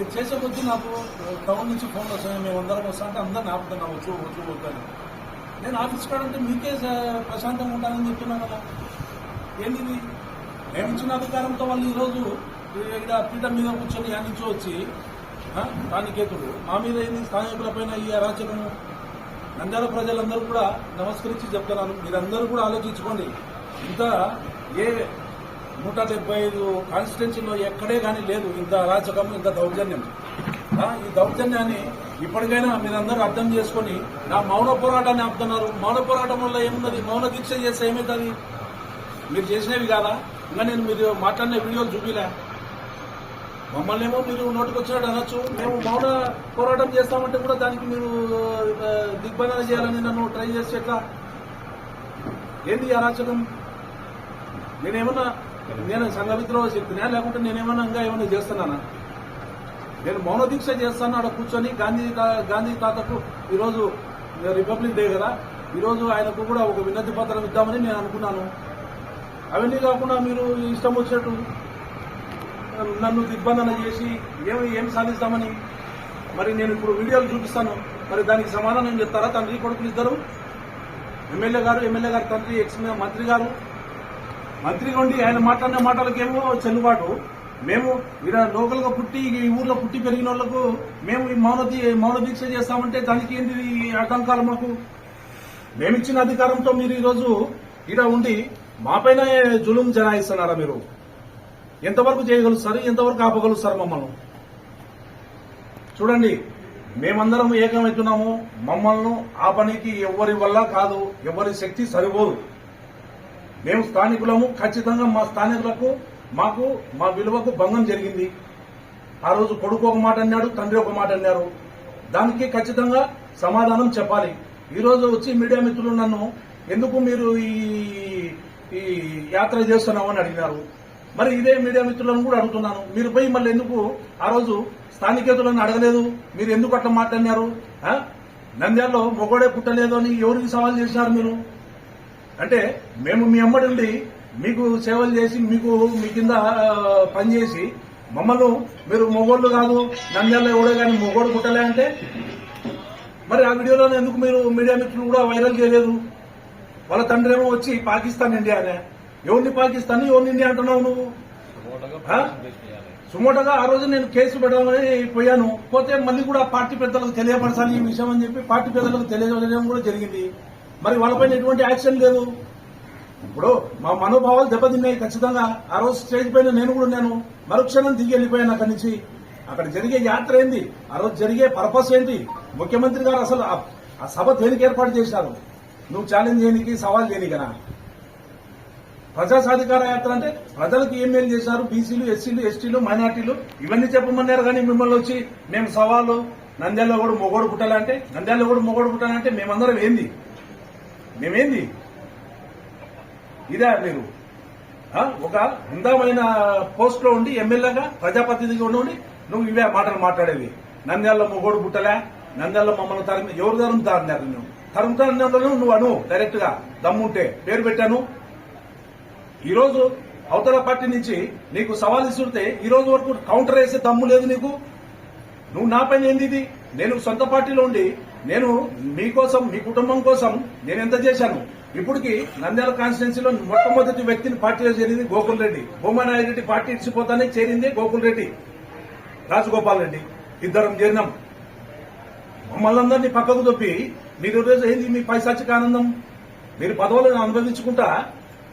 మీరు చేసే కొద్దీ నాకు టౌన్ నుంచి ఫోన్ వస్తాయి మేము అందరం వస్తామంటే అందరిని ఆపుతున్నా వచ్చు వచ్చు వద్దని నేను ఆఫీస్ కాడంటే మీకే ప్రశాంతంగా ఉంటానని చెప్తున్నాను కదా ఏంది మేము ఇచ్చిన అధికారంతో వాళ్ళు ఈరోజు ఇక్కడ పీఠం మీద కూర్చొని యానించి వచ్చి స్థానికేతుడు మా మీద ఏంది స్థానికుల పైన ఈ అరాచకము? నంద్యాల ప్రజలందరూ కూడా నమస్కరించి చెప్తున్నారు. మీరందరూ కూడా ఆలోచించుకోండి. ఇంత ఏ నూట డెబ్బై ఐదు కాన్స్టిట్యున్సీలో ఎక్కడే కానీ లేదు. ఇంత అరాచకం ఇంత దౌర్జన్యం. ఈ దౌర్జన్యాన్ని ఇప్పటికైనా మీరందరూ అర్థం చేసుకొని నా మౌన పోరాటాన్ని ఆపుతున్నారు. మౌన పోరాటం వల్ల ఏమున్నది మౌన దీక్ష చేస్తే ఏమవుతుంది మీరు చేసినవి కాదా? ఇంకా నేను మీరు మాట్లాడిన వీడియోలు చూపిలే. మమ్మల్ని ఏమో మీరు నోటికి వచ్చినట్టు అనొచ్చు. మేము మౌన పోరాటం చేస్తామంటే కూడా దానికి మీరు దిగ్బంధన చేయాలని నన్ను ట్రై చేస్తే ఎట్లా? ఏంది అరాచకం? నేనేమన్నా నేను సంఘ విద్రోహ లేకుంటే నేనేమన్నా ఇంకా ఏమన్నా చేస్తున్నానా? నేను మౌన దీక్ష చేస్తాను అక్కడ కూర్చొని గాంధీ గాంధీ తాతకు ఈరోజు రిపబ్లిక్ డే కదా ఈరోజు ఆయనకు కూడా ఒక వినతి పత్రం ఇద్దామని నేను అనుకున్నాను. అవన్నీ కాకుండా మీరు ఇష్టం వచ్చినట్టు నన్ను దిగ్బంధన చేసి ఏమి ఏం సాధిస్తామని మరి నేను ఇప్పుడు వీడియోలు చూపిస్తాను. మరి దానికి సమాధానం చెప్తారా? తండ్రి కొడుకులు ఇద్దరు ఎమ్మెల్యే గారు ఎమ్మెల్యే గారి తండ్రి ఎక్స్ మంత్రి గారు మంత్రిగా ఉండి ఆయన మాట్లాడిన మాటలకేమో చెల్లుబాటు. మేము ఇక్కడ లోకల్గా పుట్టి ఈ ఊర్లో పుట్టి పెరిగిన వాళ్ళకు మేము ఈ మౌన మౌన దీక్ష చేస్తామంటే దానికి ఏంటి ఈ ఆటంకాలు మాకు? మేమిచ్చిన అధికారంతో మీరు ఈరోజు ఇక్కడ ఉండి మాపైన జులుం జనాయిస్తున్నారా మీరు? ఎంతవరకు చేయగలుగుతారు ఎంతవరకు ఆపగలుగుతారు మమ్మల్ని? చూడండి మేమందరం ఏకమవుతున్నాము. మమ్మల్ని ఆ పనికి ఎవరి వల్ల కాదు ఎవరి శక్తి సరిపోదు. మేము స్థానికులము ఖచ్చితంగా మా స్థానికులకు మాకు మా విలువకు భంగం జరిగింది. ఆ రోజు కొడుకు ఒక మాట అన్నాడు తండ్రి ఒక మాట అన్నారు. దానికి ఖచ్చితంగా సమాధానం చెప్పాలి. ఈరోజు వచ్చి మీడియా మిత్రులు నన్ను ఎందుకు మీరు ఈ ఈ యాత్ర చేస్తున్నామని అడిగినారు. మరి ఇదే మీడియా మిత్రులను కూడా అడుగుతున్నాను. మీరు పోయి మళ్ళీ ఎందుకు ఆ రోజు స్థానికేతులను అడగలేదు? మీరు ఎందుకు అట్లా మాట్లాడినారు? నంద్యాలలో మొగోడే పుట్టలేదు అని ఎవరికి సవాల్ చేశారు మీరు? అంటే మేము మీ అమ్మడి ఉండి మీకు సేవలు చేసి మీకు మీ కింద పనిచేసి మమ్మల్ని మీరు మొగోళ్ళు కాదు నంద్యాల ఎవడే కానీ మొగోడు పుట్టలే అంటే? మరి ఆ వీడియోలో ఎందుకు మీరు మీడియా మిత్రులు కూడా వైరల్ చేయలేదు? వాళ్ళ తండ్రి ఏమో వచ్చి పాకిస్తాన్ ఇండియా అనే ఎవరిని పాకిస్తాన్ ఎవరిని ఇండియా అంటున్నావు నువ్వు? సుమోటగా ఆ రోజు నేను కేసు పెట్టాలని పోయాను. పోతే మళ్ళీ కూడా పార్టీ పెద్దలకు తెలియపరచాలి ఈ విషయం అని చెప్పి పార్టీ పెద్దలకు తెలియజేయడం కూడా జరిగింది. మరి వాళ్ళపైన ఎటువంటి యాక్షన్ లేదు. ఇప్పుడు మా మనోభావాలు దెబ్బతిన్నాయి ఖచ్చితంగా. ఆ రోజు స్టేజ్ పైన నేను కూడా నేను మరుక్షణం దిగి వెళ్ళిపోయాను అక్కడి నుంచి. అక్కడ జరిగే యాత్ర ఏంది? ఆ రోజు జరిగే పర్పస్ ఏంటి? ముఖ్యమంత్రి గారు అసలు ఆ- ఆ సభ దేనికి ఏర్పాటు చేశారు? నువ్వు ఛాలెంజ్ చేయనికి సవాల్ చేయనికనా? ప్రజా సాధికార యాత్ర అంటే ప్రజలకు ఏం మేలు చేశారు? బీసీలు ఎస్సీలు ఎస్టీలు మైనార్టీలు? ఇవన్నీ చెప్పమన్నారు కానీ మిమ్మల్ని వచ్చి మేము సవాలు నంద్యాలలో కూడా మొగోడు పుట్టాలంటే నంద్యాలలో కూడా మొగోడు పుట్టాలంటే మేమందరం ఏంది? మేమేంది? ఇదే మీరు? ఒక అందమైన పోస్ట్లో ఉండి ఎమ్మెల్యేగా ప్రజాప్రతినిధిగా ఉండి నువ్వు ఇవే మాటలు మాట్లాడేవి. నంద్యాలలో మొగోడు పుట్టలే నంద్యాలలో మమ్మల్ని తరిమి ఎవరు తరుముతారన్నారు నువ్వు తరుముతారన్నారు నువ్వు అను డైరెక్ట్గా దమ్ముంటే. పేరు పెట్టాను. ఈరోజు అవతల పార్టీ నుంచి నీకు సవాల్ ఇస్తుంటే ఈ రోజు వరకు కౌంటర్ వేసే దమ్ము లేదు నీకు. నువ్వు నా పని ఏంది ఇది? నేను సొంత పార్టీలో ఉండి నేను మీకోసం మీ కుటుంబం కోసం నేను ఎంత చేశాను? ఇప్పటికి నంద్యాల కాన్స్టిట్యున్సీలో మొట్టమొదటి వ్యక్తిని పార్టీలో చేరింది గోకుల్ రెడ్డి. బొమ్మనాయుడు రెడ్డి పార్టీ ఇచ్చిపోతానే చేరింది గోకుల్ రెడ్డి. రాజగోపాల్ రెడ్డి. ఇద్దరం చేరినాం. మమ్మల్ని అందరినీ పక్కకు తొప్పి మీరు రోజు ఏంది మీ పైసాచిక ఆనందం? మీరు పదవులను అనుభవించుకుంటా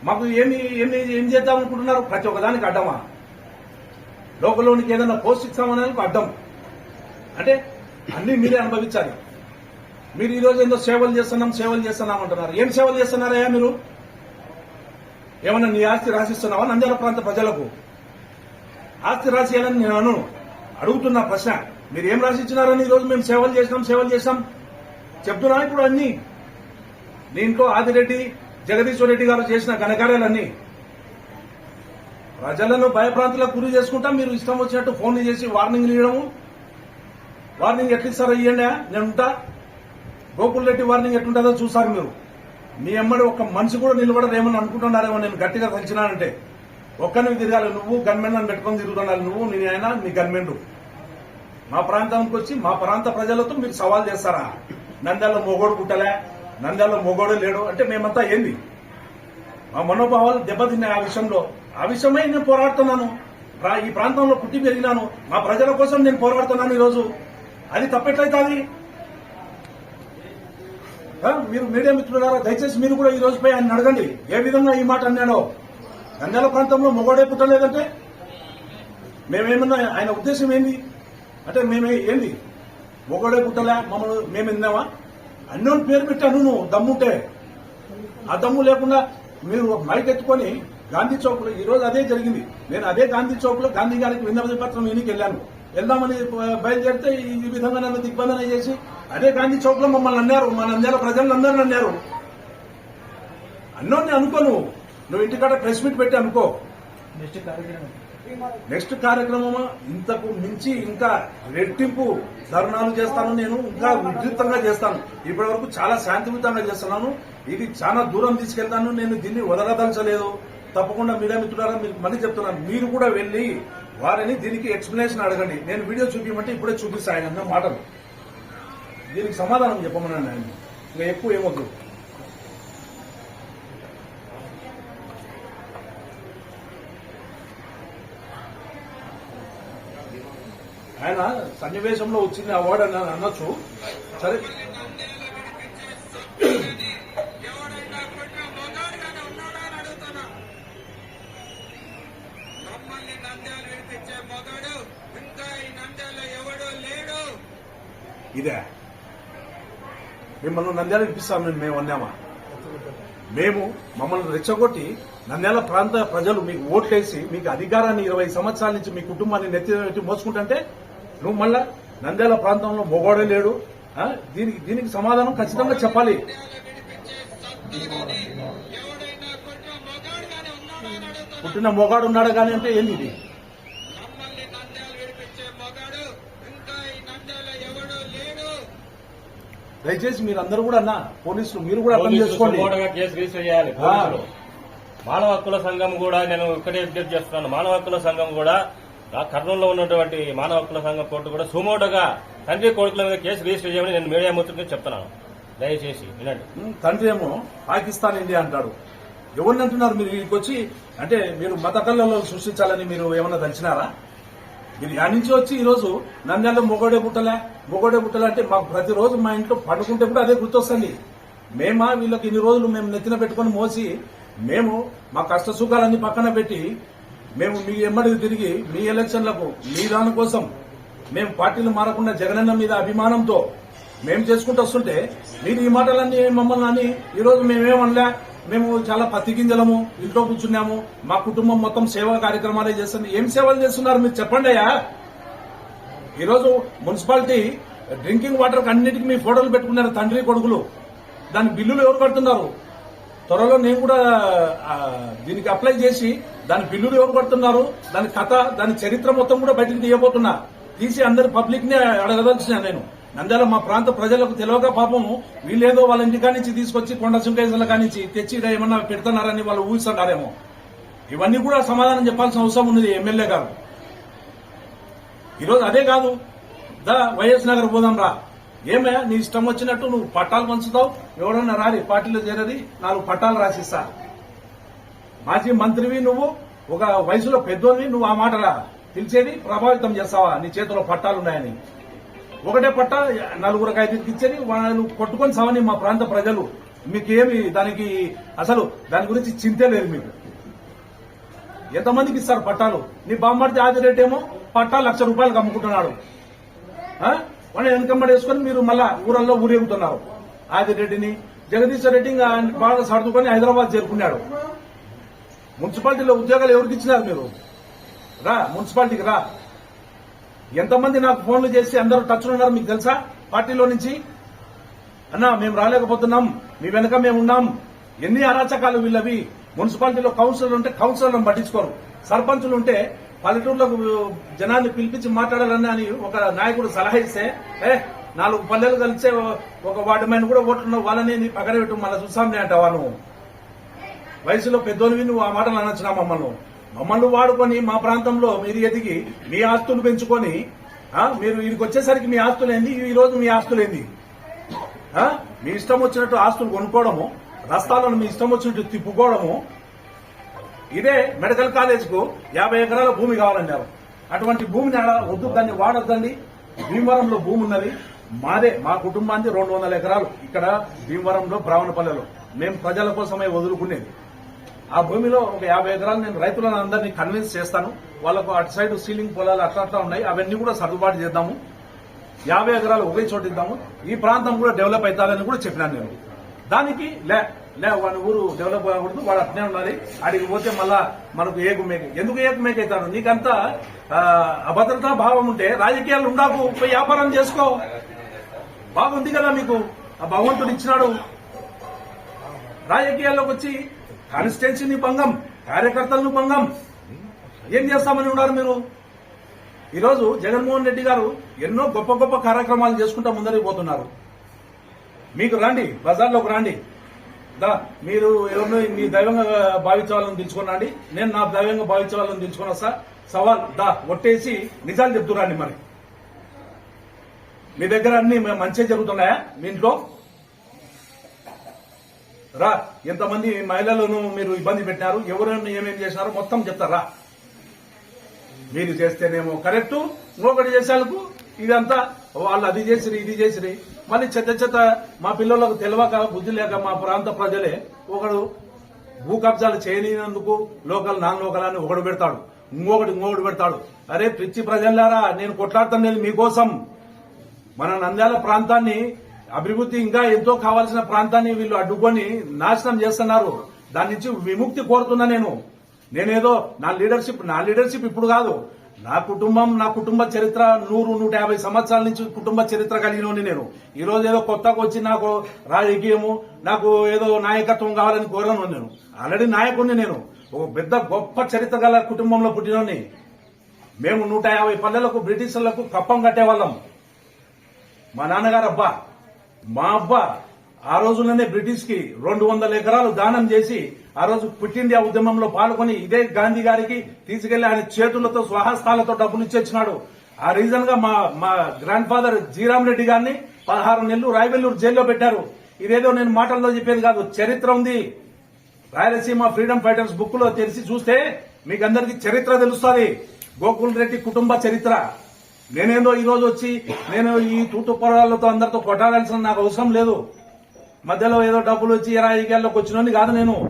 మాకు ఏమి ఏమి ఏం చేద్దాం అనుకుంటున్నారు ప్రతి ఒక్కదానికి అడ్డమా? లోకల్లోనికి ఏదైనా పోస్ట్ ఇస్తామని అడ్డం. అంటే అన్ని మీరే అనుభవించాలి. మీరు ఈ రోజు ఏందో సేవలు చేస్తున్నాం సేవలు చేస్తున్నాం అంటున్నారు. ఏం సేవలు చేస్తున్నారయ్యా మీరు? ఏమన్నా నీ ఆస్తి రాసిస్తున్నావా? నంద్యాల ప్రాంత ప్రజలకు. ఆస్తి రాసేయాలని నేను అను. అడుగుతున్నా ప్రశ్న. మీరు ఏం రాసిచ్చినారని ఈరోజు మేము సేవలు చేసినాం సేవలు చేసాం చెప్తున్నా ఇప్పుడు అన్ని. దీంట్లో ఆదిరెడ్డి జగదీశ్వర్ రెడ్డి గారు చేసిన ఘనకార్యాలన్నీ. ప్రజలను భయప్రాంతులకు గురి చేసుకుంటా. మీరు ఇష్టం వచ్చినట్టు ఫోన్లు చేసి వార్నింగ్ ఇవ్వడము. వార్నింగ్ ఎట్లా ఇస్తారో ఇవ్వండి నేను ఉంటా. గోకుల్ రెడ్డి వార్నింగ్ ఎట్లుంటుందో చూసారు మీరు. మీ అమ్మడి ఒక మనిషి కూడా నిలబడరు అనుకుంటున్నారేమో నేను గట్టిగా తలిచినానంటే ఒక్కరిని తిరగాలి నువ్వు గన్మెన్ అని పెట్టుకొని తిరుగుతున్నాను నువ్వు నేను ఆయన నీ గన్మెన్ మా ప్రాంతానికి వచ్చి మా ప్రాంత ప్రజలతో మీరు సవాల్ చేస్తారా? నంద్యాల మొగోడు పుట్టలే నంద్యాల మొగోడు లేడు అంటే మేమంతా ఏంది? మా మనోభావాలు దెబ్బతిన్నాయి ఆ విషయంలో. ఆ విషయమై నేను పోరాడుతున్నాను. ప్రా- ఈ ప్రాంతంలో పుట్టి పెరిగినాను. మా ప్రజల కోసం నేను పోరాడుతున్నాను ఈరోజు. అది తప్పెట్లయితే అది మీరు మీడియా మిత్రులారా దయచేసి మీరు కూడా ఈ రోజుపై ఆయన అడగండి. ఏ విధంగా ఈ మాట అన్నాడో. నంద్యాల ప్రాంతంలో మొగోడే పుట్టలేదంటే? మేమేమన్నా ఆయన ఉద్దేశం ఏంది? అంటే మేమే ఏంది? మొగోడే పుట్టలే మమ్మల్ని మేము విన్నామా అన్నోని పేరు పెట్టాను నువ్వు దమ్ముంటే ఆ దమ్ము లేకుండా మీరు మైక్ ఎత్తుకొని గాంధీ చౌక్లో ఈరోజు అదే జరిగింది. నేను అదే గాంధీ చౌక్లో గాంధీ గారికి విన్నపతి పత్రం వెళ్ళాను. వెళ్దామని బయలుదేరితే ఈ విధంగా నన్ను దిగ్బంధన చేసి అదే గాంధీ చౌక్లో మమ్మల్ని అన్నారు మన నంద్యాల ప్రజలందరినీ అన్నారు. అన్నోని అనుకో నువ్వు. నువ్వు ఇంటికాడ ప్రెస్ మీట్ పెట్టి అనుకో. నెక్స్ట్ కార్యక్రమం. నెక్స్ట్ కార్యక్రమం ఇంతకు మించి ఇంకా రెట్టింపు ధర్నాలు చేస్తాను నేను ఇంకా ఉధృతంగా చేస్తాను. ఇప్పటి వరకు చాలా శాంతియుతంగా చేస్తున్నాను. ఇది చాలా దూరం తీసుకెళ్తాను. నేను దీన్ని వదలదలచలేదు. తప్పకుండా మీడియా మిత్రులారా మీకు మళ్ళీ చెప్తున్నాను. మీరు కూడా వెళ్ళి వారిని దీనికి ఎక్స్ప్లెనేషన్ అడగండి. నేను వీడియో చూపించమంటే ఇప్పుడే చూపిస్తాను ఆయన అన్న మాటలు. దీనికి సమాధానం చెప్పమన్నాను ఆయన. ఇంకా ఎక్కువ ఏమొద్దు. ఆయన సన్నివేశంలో వచ్చింది అవార్డు అని అనొచ్చు. సరే. ఇదే. మిమ్మల్ని నంద్యాల ఇప్పిస్తామని మేము అన్నామా? మేము మమ్మల్ని రెచ్చగొట్టి నంద్యాల ప్రాంత ప్రజలు మీకు ఓట్లేసి మీకు అధికారాన్ని ఇరవై సంవత్సరాల నుంచి మీ కుటుంబాన్ని నెత్తి పెట్టి మోసుకుంటుంటే నువ్వు మళ్ళా నంద్యాల ప్రాంతంలో మొగోడే లేడు. దీనికి దీనికి సమాధానం ఖచ్చితంగా చెప్పాలి. పుట్టిన మొగాడు ఉన్నాడు కానీ అంటే ఏంది ఇది మమ్మల్ని నంద్యాలు విడిపించే మొగాడు ఇంకా ఈ నంద్యాల ఎవడు లేడు దయచేసి మీరందరూ కూడా అన్న పోలీసులు మీరు కూడా అర్థం చేసుకోండి. కేసు రిజిస్టర్ చేయాలి మానవ హక్కుల సంఘం కూడా నేను ఇక్కడే విజ్ఞప్తి చేస్తున్నాను. మానవ హక్కుల సంఘం కూడా కర్నూలులో ఉన్నటువంటి మానవ హక్కుల సంఘం కోర్టు కూడా సుమోటోగా తండ్రి కొడుకుల మీద కేసు రిజిస్టర్ చేయమని నేను మీడియా మిత్రులకి చెప్తున్నాను. దయచేసి వినండి. తండ్రి ఏమో పాకిస్తాన్ ఇండియా అంటాడు. ఎవరిని అంటున్నారు మీరు ఇక్కడికి వచ్చి? అంటే మీరు మత కళ్ళలో సృష్టించాలని మీరు ఏమన్నా తెలిసినారా ఇది నుంచి వచ్చి ఈరోజు రోజు మొగోడే పుట్టలే. మొగోడే పుట్టలే అంటే మాకు ప్రతిరోజు మా ఇంట్లో పండుకుంటే కూడా అదే గుర్తొస్తుంది. మేమా వీళ్ళకి ఇన్ని రోజులు మేము నెత్తిన పెట్టుకొని మోసి మేము మా కష్ట సుఖాలన్నీ పక్కన పెట్టి మేము మీ ఎమ్మడి తిరిగి మీ ఎలక్షన్లకు మీ దానికోసం మేము పార్టీలు మారకుండా జగనన్న మీద అభిమానంతో మేము చేసుకుంటూ వస్తుంటే మీరు ఈ మాటలన్నీ మమ్మల్ని అని ఈరోజు మేమేమనలే? మేము చాలా పత్తి గింజలము ఇంట్లో కూర్చున్నాము. మా కుటుంబం మొత్తం సేవా కార్యక్రమాలే చేస్తుంది. ఏం సేవలు చేస్తున్నారు మీరు చెప్పండి అయ్యా. ఈరోజు మున్సిపాలిటీ డ్రింకింగ్ వాటర్ అన్నిటికీ మీ ఫోటోలు పెట్టుకున్నారు తండ్రి కొడుకులు. దాని బిల్లులు ఎవరు కడుతున్నారు? త్వరలో నేను కూడా దీనికి అప్లై చేసి దాని బిల్లులు ఎవరు కడుతున్నారు? దాని కథ దాని చరిత్ర మొత్తం కూడా బయటకు తీయబోతున్నా. తీసి అందరి పబ్లిక్ని అడగదలిచిన నేను. నంద్యాల మా ప్రాంత ప్రజలకు తెలియక పాపం వీళ్ళేదో వాళ్ళ ఇంటి కానించి తీసుకొచ్చి కొండ సింకేశ్వర కానించి తెచ్చి ఏమన్నా పెడుతున్నారని వాళ్ళు ఊహిస్తున్నారేమో ఇవన్నీ కూడా సమాధానం చెప్పాల్సిన అవసరం ఉన్నది ఎమ్మెల్యే గారు. ఈరోజు అదే కాదు. దా వైఎస్ నగర్ పోదాం రా. ఏమే నీ ఇష్టం వచ్చినట్టు నువ్వు పట్టాలు పంచుతావు? ఎవడన్నా రాలి పార్టీలో చేరది నాలుగు పట్టాలు రాసిస్తా. మాజీ మంత్రివి నువ్వు ఒక వయసులో పెద్దోని నువ్వు ఆ మాట రా. పిలిచేది ప్రభావితం చేస్తావా? నీ చేతిలో పట్టాలు ఉన్నాయని ఒకటే పట్ట నలుగురు ఐదుకి ఇచ్చేది వాళ్ళు కొట్టుకొని సావని మా ప్రాంత ప్రజలు. మీకేమి దానికి అసలు దాని గురించి చింతే లేదు మీకు. ఎంతమందికి ఇస్తారు పట్టాలు? నీ బామ్మర్ది ఆదిరెడ్డి ఏమో పట్టా లక్ష రూపాయలకు అమ్ముకుంటున్నాడు. వాళ్ళు వాడిని వెనకమ్మడి వేసుకొని మీరు మళ్ళా ఊరల్లో ఊరేగుతున్నారు. ఆదిరెడ్డిని జగదీశ్వర్ రెడ్డి ఇంకా బాగా సర్దుకొని హైదరాబాద్ చేరుకున్నాడు. మున్సిపాలిటీలో ఉద్యోగాలు ఎవరికి ఇచ్చినారు మీరు? రా మున్సిపాలిటీకి రా. ఎంతమంది నాకు ఫోన్లు చేసి అందరూ టచ్లో ఉన్నారు మీకు తెలుసా? పార్టీలో నుంచి. అన్నా మేము రాలేకపోతున్నాం. మీ వెనక మేము ఉన్నాం. ఎన్ని అరాచకాలు వీళ్ళవి? మున్సిపాలిటీలో కౌన్సిలర్ ఉంటే కౌన్సిలర్లను పట్టించుకోరు. సర్పంచులు ఉంటే పల్లెటూరులో జనాన్ని పిలిపించి మాట్లాడాలని అని ఒక నాయకుడు సలహా ఇస్తే ఏ నాలుగు పల్లెలు కలిసే ఒక వాటి మైన కూడా ఓట్లున్న వాళ్ళని నీ పక్కన పెట్టు మళ్ళీ చూసాంలే అంటావా నువ్వు? వయసులో పెద్దోనివి నువ్వు ఆ మాటలు అనొచ్చున్నా మమ్మల్ని? మమ్మల్ని వాడుకొని మా ప్రాంతంలో మీరు ఎదిగి మీ ఆస్తులు పెంచుకొని మీరు వీరికి వచ్చేసరికి మీ ఆస్తులు ఏంది ఈ రోజు మీ ఆస్తులు ఏంది మీ ఇష్టం వచ్చినట్టు ఆస్తులు కొనుక్కోవడము రస్తాలను మీ ఇష్టం వచ్చినట్టు తిప్పుకోవడము. ఇదే మెడికల్ కాలేజ్కు యాభై ఎకరాల భూమి కావాలన్నారు అటువంటి భూమిని వద్దు దాన్ని వాడొద్దండి. భీమవరంలో భూమి ఉన్నది. మాదే మా కుటుంబానికి రెండు వందల ఎకరాలు. ఇక్కడ భీమవరంలో బ్రాహ్మణపల్లెలో. మేము ప్రజల కోసమే వదులుకునేది. ఆ భూమిలో ఒక యాభై ఎకరాలు నేను రైతులను అందరినీ కన్విన్స్ చేస్తాను. వాళ్ళకు అటు సైడ్ సీలింగ్ పొలాలు అట్లా అట్లా ఉన్నాయి. అవన్నీ కూడా సర్దుబాటు చేద్దాము. యాభై ఎకరాలు ఒకే చోట ఇద్దాము. ఈ ప్రాంతం కూడా డెవలప్ అవుతాదని కూడా చెప్పినాను నేను. దానికి లే లే వాడి ఊరు డెవలప్ కాకూడదు వాడు అట్నే ఉండాలి. అడిగి పోతే మళ్ళా మనకు ఏకు మేక. ఎందుకు ఏకు మేక అవుతాడు నీకంతా అభద్రతా భావం ఉంటే రాజకీయాలు ఉండాకు. పోయి వ్యాపారం చేసుకో. బాగుంది కదా మీకు. ఆ భగవంతుడు ఇచ్చినాడు. రాజకీయాల్లోకి వచ్చి కాన్స్టిట్యున్సీని భంగం కార్యకర్తలను భంగం. ఏం చేస్తామని ఉన్నారు మీరు? ఈరోజు జగన్మోహన్ రెడ్డి గారు ఎన్నో గొప్ప గొప్ప కార్యక్రమాలు చేసుకుంటా ముందరికి పోతున్నారు. మీకు రండి బజార్లోకి రండి. దా మీరు ఎవరినో మీ దైవంగా భావించాలని తెలుసుకున్నాండి నేను నా దైవంగా భావించాలని తెలుసుకున్నా సార్ సవాల్ దా ఒట్టేసి నిజాలు చెప్తురండి మరి. మీ దగ్గర అన్ని మంచిగా జరుగుతున్నాయా మీ ఇంట్లో? రా ఎంతమంది మహిళలను మీరు ఇబ్బంది పెట్టారు ఎవరైనా ఏమేం చేసినారో మొత్తం చెప్తారా మీరు చేస్తేనేమో కరెక్ట్ ఇంకొకటి చేసేందుకు ఇదంతా వాళ్ళు అది చేసిరి ఇది చేసిరి. మళ్ళీ చెత్త చెత్త మా పిల్లలకు తెలియక బుద్ధి లేక మా ప్రాంత ప్రజలే ఒకడు భూ కబ్జాలు చేయలేనందుకు లోకల్ నాన్ లోకల్ అని ఒకడు పెడతాడు. ఇంకొకటి ఇంకొకటి పెడతాడు. అరే పిచ్చి ప్రజలారా నేను కొట్లాడుతాను మీకోసం. మన నంద్యాల ప్రాంతాన్ని అభివృద్ధి ఇంకా ఎంతో కావాల్సిన ప్రాంతాన్ని వీళ్ళు అడ్డుకొని నాశనం చేస్తున్నారు. దాని నుంచి విముక్తి కోరుతున్నా నేను. నేనేదో నా లీడర్షిప్ నా లీడర్షిప్ ఇప్పుడు కాదు. నా కుటుంబం నా కుటుంబ చరిత్ర నూరు నూట యాభై సంవత్సరాల నుంచి కుటుంబ చరిత్ర కలిగినోని నేను. ఈ రోజు ఏదో కొత్తగా వచ్చి నాకు రాజకీయము నాకు ఏదో నాయకత్వం కావాలని కోరను నేను. ఆల్రెడీ నాయకుడిని నేను. ఒక పెద్ద గొప్ప చరిత్ర గల కుటుంబంలో పుట్టినోని మేము నూట యాభై పల్లెలకు బ్రిటిషర్లకు కప్పం కట్టేవాళ్ళం. మా నాన్నగారు అబ్బా మా అబ్బ ఆ రోజుల్లోనే బ్రిటిష్కి రెండు వందల ఎకరాలు దానం చేసి ఆ రోజు క్విట్ ఇండియా ఉద్యమంలో పాల్గొని ఇదే గాంధీ గారికి తీసుకెళ్ళి ఆయన చేతులతో స్వహస్తాలతో డబ్బులు ఇచ్చేచ్చినాడు ఆ రీజన్గా మా మా గ్రాండ్ ఫాదర్ జీరామ్ రెడ్డి గారిని పదహారు నెలలు రాయబెల్లూరు జైల్లో పెట్టారు. ఇదేదో నేను మాటల్లో చెప్పేది కాదు చరిత్ర ఉంది. రాయలసీమ ఫ్రీడమ్ ఫైటర్స్ బుక్లో తెలిసి చూస్తే మీకు చరిత్ర తెలుస్తుంది. గోకుల్ రెడ్డి కుటుంబ చరిత్ర. నేనేందో ఈరోజు వచ్చి నేను ఈ తూటు పొరాలతో అందరితో కొట్టాడాల్సిన నాకు అవసరం లేదు. మధ్యలో ఏదో డబ్బులు వచ్చి ఈ రాజకీయాల్లోకి వచ్చినోని కాదు నేను.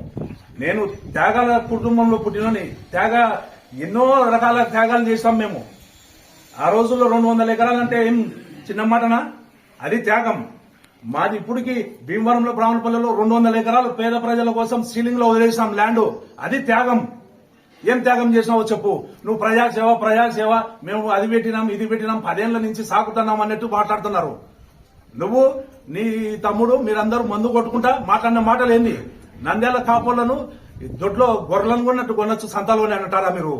నేను త్యాగాల కుటుంబంలో పుట్టినోని త్యాగ ఎన్నో రకాల త్యాగాలు చేసాం మేము. ఆ రోజుల్లో రెండు వందల ఎకరాలంటే ఏం చిన్న మాటనా? అది త్యాగం. మాది ఇప్పటికి భీమవరంలో బ్రాహ్మణపల్లిలో రెండు వందల ఎకరాలు పేద ప్రజల కోసం సీలింగ్లో వదిలేసాం ల్యాండ్. అది త్యాగం. ఏం త్యాగం చేసినావో చెప్పు. నువ్వు ప్రజాసేవ ప్రజాసేవ మేము అది పెట్టినాం ఇది పెట్టినాం పదేళ్ళ నుంచి సాకుతున్నాం అన్నట్టు మాట్లాడుతున్నారు. నువ్వు నీ తమ్ముడు మీరందరూ మందు కొట్టుకుంటా మాట్లాడిన మాటలు ఏంది? నంద్యాల కాపులను దొడ్లో గొర్రెలను కొన్నట్టు కొనొచ్చు సంతాలోనే అంటారా మీరు?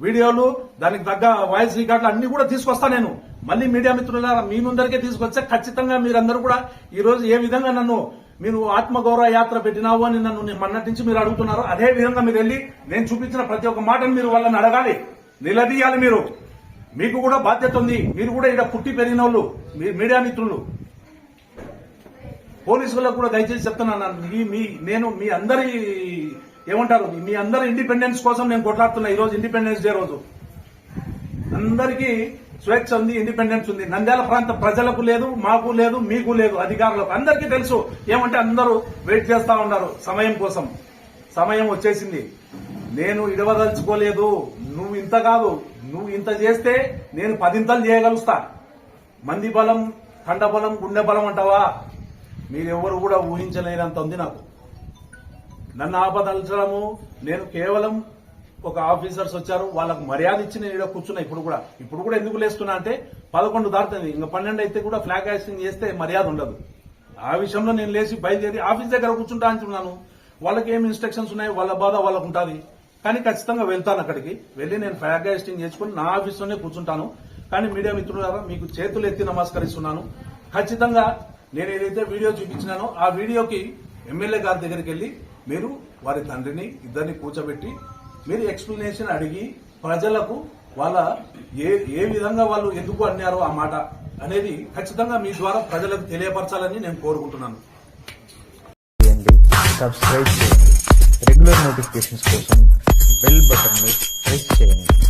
వీడియోలు దానికి తగ్గ వాయిస్ రికార్డులు అన్ని కూడా తీసుకొస్తా నేను. మళ్ళీ మీడియా మిత్రులారా మీ ముందరికే తీసుకొస్తే ఖచ్చితంగా మీరందరూ కూడా ఈ రోజు ఏ విధంగా నన్ను మీరు ఆత్మగౌరవ యాత్ర పెట్టినావు అని నన్ను నేను మొన్నటి నుంచి మీరు అడుగుతున్నారు అదే విధంగా మీరు వెళ్ళి నేను చూపించిన ప్రతి ఒక్క మాటను మీరు వాళ్ళని అడగాలి. నిలదీయాలి మీరు. మీకు కూడా బాధ్యత ఉంది. మీరు కూడా ఇక్కడ పుట్టి పెరిగిన వాళ్ళు మీ మీడియా మిత్రులు. పోలీసులకు కూడా దయచేసి చెప్తున్నాను మీ మీ నేను మీ అందరి ఏమంటారు? మీ అందరి ఇండిపెండెన్స్ కోసం నేను కొట్లాడుతున్నా ఈ రోజు ఇండిపెండెన్స్ డే రోజు. అందరికీ స్వేచ్ఛ ఉంది ఇండిపెండెన్స్ ఉంది. నంద్యాల ప్రాంత ప్రజలకు లేదు మాకు లేదు మీకు లేదు అధికారులకు అందరికీ తెలుసు. ఏమంటే అందరూ వెయిట్ చేస్తా ఉన్నారు సమయం కోసం. సమయం వచ్చేసింది. నేను ఇడవదలుచుకోలేదు. నువ్వు ఇంత కాదు. నువ్వు ఇంత చేస్తే నేను పదింతలు చేయగలుస్తా. మంది బలం కండ బలం గుండె బలం అంటావా? మీరెవరు కూడా ఊహించలేనంత ఉంది నాకు. నన్ను ఆపదలచడము నేను కేవలం ఒక ఆఫీసర్స్ వచ్చారు వాళ్ళకు మర్యాద ఇచ్చి నేను ఇక్కడ కూర్చున్నా. ఇప్పుడు కూడా ఇప్పుడు కూడా ఎందుకు లేస్తున్నా అంటే పదకొండు దాటుతుంది. ఇంకా పన్నెండు అయితే కూడా ఫ్లాగ్ హాస్టింగ్ చేస్తే మర్యాద ఉండదు. ఆ విషయంలో నేను లేచి బయలుదేరి ఆఫీస్ దగ్గర కూర్చుంటా అంటున్నాను. వాళ్ళకి ఏం ఇన్స్ట్రక్షన్స్ ఉన్నాయి? వాళ్ళ బాధ వాళ్ళకు ఉంటుంది. కానీ ఖచ్చితంగా వెళ్తాను అక్కడికి. వెళ్ళి నేను ఫ్లాగ్ హాస్టింగ్ చేసుకుని నా ఆఫీస్లోనే కూర్చుంటాను. కానీ మీడియా మిత్రులారా మీకు చేతులు ఎత్తి నమస్కరిస్తున్నాను. ఖచ్చితంగా నేను ఏదైతే వీడియో చూపించినానో ఆ వీడియోకి ఎమ్మెల్యే గారి దగ్గరికి వెళ్ళి మీరు వారి తండ్రిని ఇద్దరిని కూర్చోబెట్టి మీరు ఎక్స్ప్లెనేషన్ అడిగి ప్రజలకు వాళ్ళ ఏ ఏ విధంగా వాళ్ళు ఎందుకు అన్నారో ఆ మాట అనేది ఖచ్చితంగా మీ ద్వారా ప్రజలకు తెలియపరచాలని నేను కోరుకుంటున్నాను. చేయండి సబ్స్క్రైబ్ చేయండి. రెగ్యులర్ నోటిఫికేషన్స్ కోసం బెల్ బటన్ ప్రెస్ చేయండి.